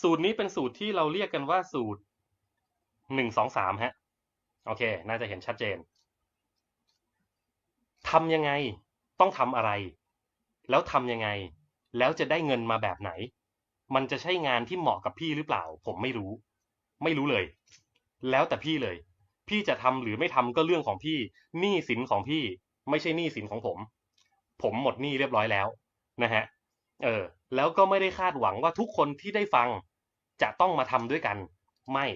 สูตรนี้เป็นสูตรที่เราเรียกกันว่าสูตรหนึ่งสองสามฮะ โอเค น่าจะเห็นชัดเจนทำยังไง ต้องทำอะไร แล้วทำยังไง แล้วจะได้เงินมาแบบไหน มันจะใช่งานที่เหมาะกับพี่หรือเปล่า ผมไม่รู้ ไม่รู้เลย แล้วแต่พี่เลย พี่จะทำหรือไม่ทำก็เรื่องของพี่หนี้สินของพี่ ไม่ใช่หนี้สินของผม ผมหมดหนี้เรียบร้อยแล้ว นะฮะ เออ แล้วก็ไม่ได้คาดหวังว่าทุกคนที่ได้ฟังจะต้องมาทำด้วยกัน ไม่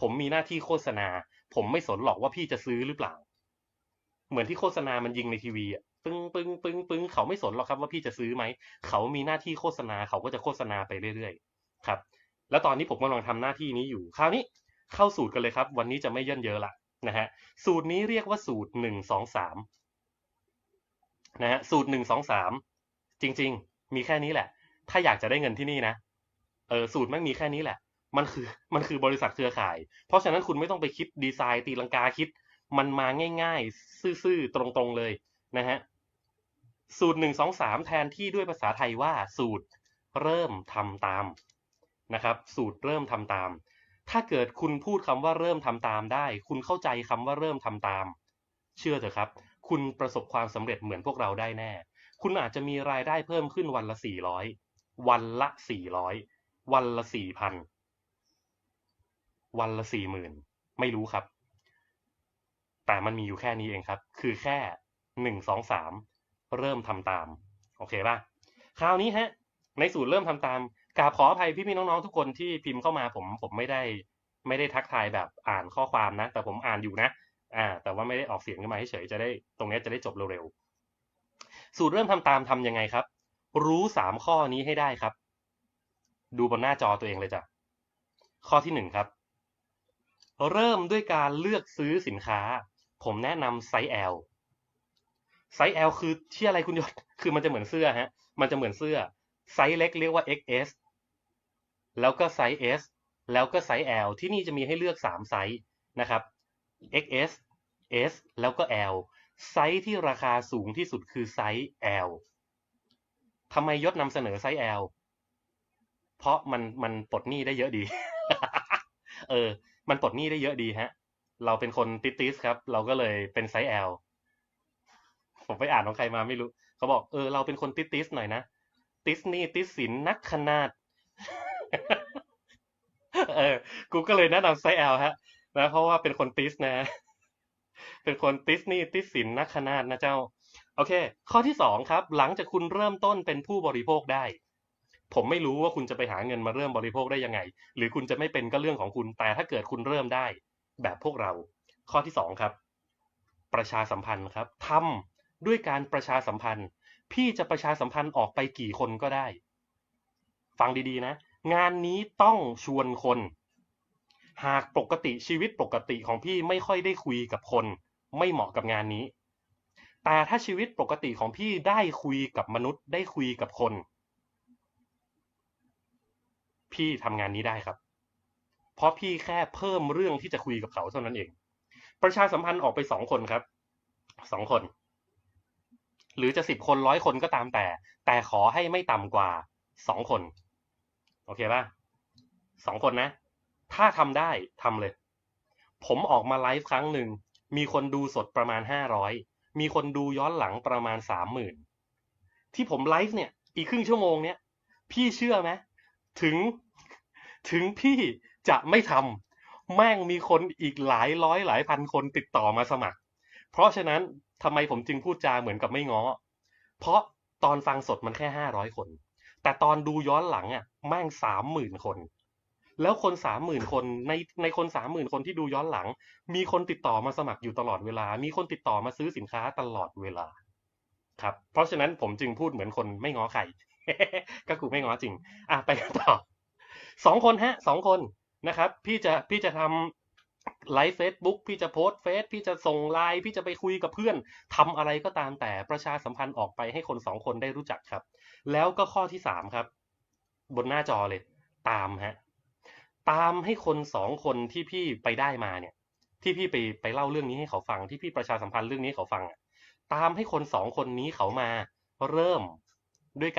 ผมมีหน้าที่โฆษณา ผมไม่สนหรอกว่าพี่จะซื้อหรือเปล่า เหมือนที่โฆษณามันยิงในทีวีอะปึ้งปึ้งปึ้งปึ้งเขาไม่สนหรอกครับว่าพี่จะซื้อไหม เขามีหน้าที่โฆษณา เขาก็จะโฆษณาไปเรื่อยๆ ครับ แล้วตอนนี้ผมกำลังทำหน้าที่นี้อยู่ คราวนี้เข้าสูตรกันเลยครับ วันนี้จะไม่ย่นเยอะละนะฮะ สูตรนี้เรียกว่าสูตรหนึ่งสองสามนะฮะ สูตรหนึ่งสองสามจริง ๆ มีแค่นี้แหละ ถ้าอยากจะได้เงินที่นี่นะเออสูตรแม่งมีแค่นี้แหละ มันคือมันคือบริษัทเครือข่าย เพราะฉะนั้นคุณไม่ต้องไปคิดดีไซน์ตีลังกาคิด มันมาง่าย ๆ ซื่อๆตรงๆเลยนะฮะสูตรหนึ่งสองสามแทนที่ด้วยภาษาไทยว่าสูตรเริ่มทำตามนะครับ สูตรเริ่มทำตาม ถ้าเกิดคุณพูดคำว่าเริ่มทำตามได้ คุณเข้าใจคำว่าเริ่มทำตาม เชื่อเถอะครับ คุณประสบความสำเร็จเหมือนพวกเราได้แน่ คุณอาจจะมีรายได้เพิ่มขึ้นวันละสี่ร้อยวันละสี่ร้อยวันละสี่พันวันละสี่หมื่นไม่รู้ครับ แต่มันมีอยู่แค่นี้เองครับ คือแค่หนึ่งสองสามเริ่มทำตาม โอเคป่ะ คราวนี้ฮะ ในสูตรเริ่มทำตามกราบขออภัยพี่พี่น้องๆทุกคนที่พิมพ์เข้ามาผมผมไม่ได้ไม่ได้ทักทายแบบอ่านข้อความนะ แต่ผมอ่านอยู่นะ อ่า แต่ว่าไม่ได้ออกเสียงขึ้นมาเฉยจะได้ตรงนี้จะได้จบเร็วๆ สูตรเริ่มทำตามทำยังไงครับ รู้สามข้อนี้ให้ได้ครับ ดูบนหน้าจอตัวเองเลยจ้ะข้อที่หนึ่งครับ เริ่มด้วยการเลือกซื้อสินค้า ผมแนะนำไซส์ L ไซส์ L คือที่อะไรคุณยศคือมันจะเหมือนเสื้อฮะ มันจะเหมือนเสื้อ ไซส์เล็กเรียกว่า XS แล้วก็ไซส์ S แล้วก็ไซส์ L ที่นี่จะมีให้เลือก 3 ไซส์นะครับ XS S แล้วก็ L ไซส์ที่ราคาสูงที่สุดคือไซส์ L ทำไมยศนำเสนอไซส์ L เพราะมันมันปลดหนี้ได้เยอะดี เออ มันปลดหนี้ได้เยอะดีฮะ เราเป็นคนติติสครับ เราก็เลยเป็นไซส์ L ผมไปอ่านของใครมาไม่รู้ เขาบอกเออเราเป็นคนติติสหน่อยนะ ติสนี่ติสสินนักขนาด เออ กูก็เลยแนะนำไซส์ L ฮะนะเพราะว่าเป็นคนติสนะ เป็นคนติสนี่ติสสินนักขนาดนะเจ้า โอเค ข้อที่สองครับ หลังจากคุณเริ่มต้นเป็นผู้บริโภคได้ ผมไม่รู้ว่าคุณจะไปหาเงินมาเริ่มบริโภคได้ยังไง หรือคุณจะไม่เป็นก็เรื่องของคุณ แต่ถ้าเกิดคุณเริ่มได้ แบบพวกเรา ข้อที่สองครับ ประชาสัมพันธ์ครับทำด้วยการประชาสัมพันธ์ พี่จะประชาสัมพันธ์ออกไปกี่คนก็ได้ ฟังดีๆนะ งานนี้ต้องชวนคน หากปกติชีวิตปกติของพี่ไม่ค่อยได้คุยกับคน ไม่เหมาะกับงานนี้ แต่ถ้าชีวิตปกติของพี่ได้คุยกับมนุษย์ ได้คุยกับคน พี่ทำงานนี้ได้ครับ เพราะพี่แค่เพิ่มเรื่องที่จะคุยกับเขาเท่านั้นเอง ประชาสัมพันธ์ออกไปสองคนครับสองคน หรือจะสิบคนร้อยคนก็ตามแต่ แต่ขอให้ไม่ต่ำกว่าสองคน โอเคป่ะสองคนนะ ถ้าทำได้ทำเลย ผมออกมาไลฟ์ครั้งหนึ่ง มีคนดูสดประมาณห้าร้อยมีคนดูย้อนหลังประมาณสามหมื่นที่ผมไลฟ์เนี่ย อีกครึ่งชั่วโมงเนี่ย พี่เชื่อไหมถึง ถึงพี่จะไม่ทำแม่งมีคนอีกหลายร้อยหลายพันคนติดต่อมาสมัคร เพราะฉะนั้นทำไมผมจึงพูดจาเหมือนกับไม่ง้อ เพราะตอนฟังสดมันแค่ห้าร้อยคน แต่ตอนดูย้อนหลังอะแม่งสามหมื่นคน แล้วคนสามหมื่นคนในในคนสามหมื่นคนที่ดูย้อนหลัง มีคนติดต่อมาสมัครอยู่ตลอดเวลา มีคนติดต่อมาซื้อสินค้าตลอดเวลา ครับ เพราะฉะนั้นผมจึงพูดเหมือนคนไม่ง้อใครก็คือไม่ง้อจริง อะไปกันต่อสองคนฮะสองคนนะครับ พี่จะพี่จะทำไลฟ์เฟซบุ๊กพี่จะโพสเฟซพี่จะส่งไลน์พี่จะไปคุยกับเพื่อนทำอะไรก็ตามแต่ประชาสัมพันธ์ออกไปให้คนสองคนได้รู้จักครับ แล้วก็ข้อที่สามครับ บนหน้าจอเลย ตามฮะ ตามให้คนสองคนที่พี่ไปได้มาเนี่ย ที่พี่ไปไปเล่าเรื่องนี้ให้เขาฟัง ที่พี่ประชาสัมพันธ์เรื่องนี้เขาฟังอะตามให้คนสองคนนี้เขามาเริ่มด้วยการ